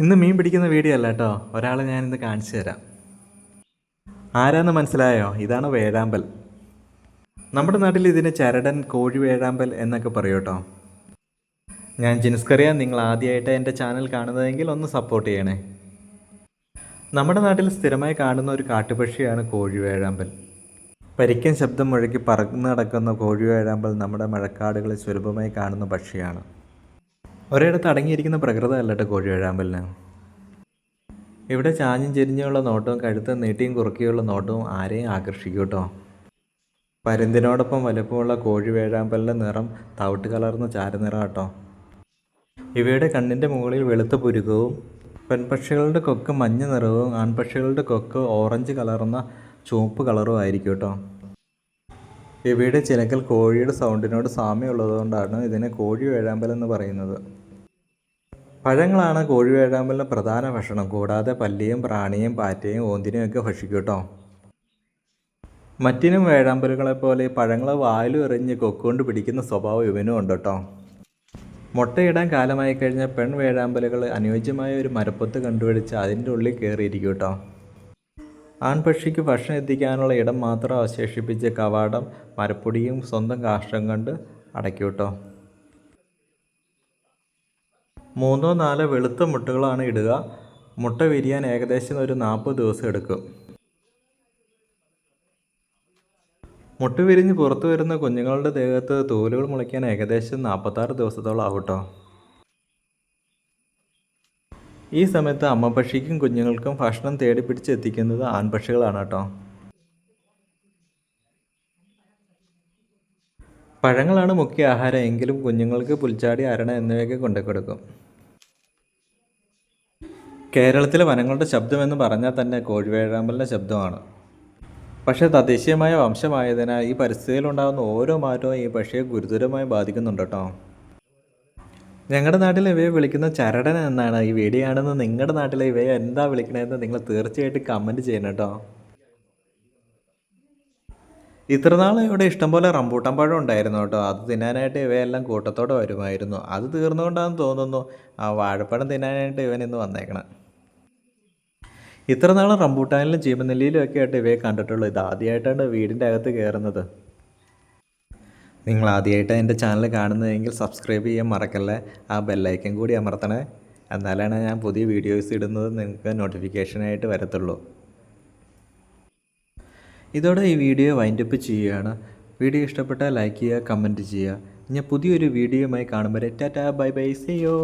ഇന്ന് മീൻ പിടിക്കുന്ന വീഡിയോ അല്ല കേട്ടോ. ഒരാളെ ഞാനിന്ന് കാണിച്ചു തരാം. ആരാന്ന് മനസ്സിലായോ? ഇതാണ് വേഴാമ്പൽ. നമ്മുടെ നാട്ടിൽ ഇതിന് ചരടൻ കോഴി വേഴാമ്പൽ എന്നൊക്കെ പറയും കേട്ടോ. ഞാൻ ജിൻസ്കറിയ നിങ്ങൾ ആദ്യമായിട്ട് എന്റെ ചാനൽ കാണുന്നതെങ്കിൽ ഒന്ന് സപ്പോർട്ട് ചെയ്യണേ. നമ്മുടെ നാട്ടിൽ സ്ഥിരമായി കാണുന്ന ഒരു കാട്ടുപക്ഷിയാണ് കോഴി വേഴാമ്പൽ. പരിക്കൻ ശബ്ദം മുഴക്കി പറന്ന് നടക്കുന്ന കോഴി വേഴാമ്പൽ നമ്മുടെ മഴക്കാടുകളിൽ സുലഭമായി കാണുന്ന പക്ഷിയാണ്. ഒരിടത്ത് അടങ്ങിയിരിക്കുന്ന കോഴി വേഴാമ്പലിന് ഇവിടെ ചാഞ്ഞും ചെരിഞ്ഞുള്ള നോട്ടവും കഴുത്ത് നീട്ടിയും കുറുക്കിയുള്ള നോട്ടവും ആരെയും ആകർഷിക്കും കേട്ടോ പരുന്തിനോടൊപ്പം വലുപ്പമുള്ള കോഴി വേഴാമ്പലിന്റെ നിറം തവിട്ട് കലർന്ന ചാരനിറം കേട്ടോ ഇവയുടെ കണ്ണിന്റെ മുകളിൽ വെളുത്ത പുരുകവും പെൺപക്ഷികളുടെ കൊക്ക് മഞ്ഞ നിറവും ആൺപക്ഷികളുടെ കൊക്ക് ഓറഞ്ച് കലർന്ന ചുവപ്പ് കളറും ആയിരിക്കും കേട്ടോ ഇവയുടെ ചിലക്കൽ കോഴിയുടെ സൗണ്ടിനോട് സാമ്യമുള്ളതുകൊണ്ടാണ് ഇതിനെ കോഴി വേഴാമ്പൽ എന്ന് പറയുന്നത്. പഴങ്ങളാണ് കോഴി വേഴാമ്പലിന്റെ പ്രധാന ഭക്ഷണം. കൂടാതെ പല്ലിയും പ്രാണിയും പാറ്റയും ഓന്തിനെയും ഒക്കെ ഭക്ഷിക്കും കേട്ടോ മറ്റിനും വേഴാമ്പലുകളെ പോലെ പഴങ്ങൾ വായിലും എറിഞ്ഞ് കൊക്കുകൊണ്ട് പിടിക്കുന്ന സ്വഭാവം ഇവനും ഉണ്ട് കേട്ടോ മുട്ടയിടാൻ കാലമായി കഴിഞ്ഞ പെൺ വേഴാമ്പലുകൾ അനുയോജ്യമായ ഒരു മരപ്പൊത്ത് കണ്ടുപിടിച്ച് അതിന്റെ ഉള്ളിൽ കയറിയിരിക്കും കേട്ടോ ആൺപക്ഷിക്ക് ഭക്ഷണം എത്തിക്കാനുള്ള ഇടം മാത്രം അവശേഷിപ്പിച്ച് കവാടം മരപ്പൊടിയും സ്വന്തം കാഷ്ടം കണ്ട് അടയ്ക്കൂട്ടോ കേട്ടോ മൂന്നോ നാലോ വെളുത്ത മുട്ടകളാണ് ഇടുക. മുട്ട വിരിയാൻ ഏകദേശം ഒരു നാൽപ്പത് ദിവസം എടുക്കും. മുട്ട വിരിഞ്ഞ് പുറത്തു വരുന്ന കുഞ്ഞുങ്ങളുടെ ദേഹത്ത് തോലുകൾ മുളയ്ക്കാൻ ഏകദേശം നാൽപ്പത്താറ് ദിവസത്തോളം ആവട്ടോ. ഈ സമയത്ത് അമ്മപ്പക്ഷിക്കും കുഞ്ഞുങ്ങൾക്കും ഭക്ഷണം തേടി പിടിച്ച് എത്തിക്കുന്നത് ആൺപക്ഷികളാണ് കേട്ടോ. പഴങ്ങളാണ് മുഖ്യ ആഹാരം. എങ്കിലും കുഞ്ഞുങ്ങൾക്ക് പുൽച്ചാടി അരണ എന്നിവയൊക്കെ കൊണ്ടു കൊടുക്കും. കേരളത്തിലെ വനങ്ങളുടെ ശബ്ദമെന്ന് പറഞ്ഞാൽ തന്നെ കോഴിവേഴാമ്പലിന്റെ ശബ്ദമാണ്. പക്ഷേ തദ്ദേശീയമായ വംശമായതിനാൽ ഈ പരിസ്ഥിതിയിലുണ്ടാകുന്ന ഓരോ മാറ്റവും ഈ പക്ഷിയെ ഗുരുതരമായി ബാധിക്കുന്നുണ്ട് കേട്ടോ. ഞങ്ങളുടെ നാട്ടിൽ ഇവയെ വിളിക്കുന്ന ചരടൻ എന്നാണ് ഈ വീഡിയോ ആണെന്ന് നിങ്ങളുടെ നാട്ടിലെ ഇവയെ എന്താ വിളിക്കണതെന്ന് നിങ്ങൾ തീർച്ചയായിട്ടും കമന്റ് ചെയ്യണം കേട്ടോ. ഇത്രനാൾ ഇവിടെ ഇഷ്ടംപോലെ റംബൂട്ടാൻ പഴം ഉണ്ടായിരുന്നു കേട്ടോ. അത് തിന്നാനായിട്ട് ഇവയെല്ലാം കൂട്ടത്തോടെ വരുമായിരുന്നു. അത് തീർന്നുകൊണ്ടാണെന്ന് തോന്നുന്നു ആ വാഴപ്പഴം തിന്നാനായിട്ട് ഇവൻ ഇന്ന് വന്നേക്കണം. ഇത്ര നാളും റംബൂട്ടാനിലും ചീമനെല്ലിയിലും ഒക്കെ ആയിട്ട് ഇവയെ കണ്ടിട്ടുള്ളൂ. ഇത് ആദ്യമായിട്ടാണ് വീടിന്റെ അകത്ത് കയറുന്നത്. നിങ്ങൾ ആദ്യമായിട്ട് എന്റെ ചാനൽ കാണുന്നതെങ്കിൽ സബ്സ്ക്രൈബ് ചെയ്യാൻ മറക്കല്ലേ? ആ ബെല്ലൈക്കൻ കൂടി അമർത്തണേ. എന്നാലാണ് ഞാൻ പുതിയ വീഡിയോസ് ഇടുന്നത് നിങ്ങൾക്ക് നോട്ടിഫിക്കേഷനായിട്ട് വരത്തുള്ളൂ. ഇതോടെ ഈ വീഡിയോ വൈൻഡപ്പ് ചെയ്യുകയാണ്. വീഡിയോ ഇഷ്ടപ്പെട്ടാൽ ലൈക്ക് ചെയ്യുക കമന്റ് ചെയ്യുക. ഞാൻ പുതിയൊരു വീഡിയോയുമായി കാണുമ്പോൾ ടാറ്റാ ബൈ ബൈ. സേയോ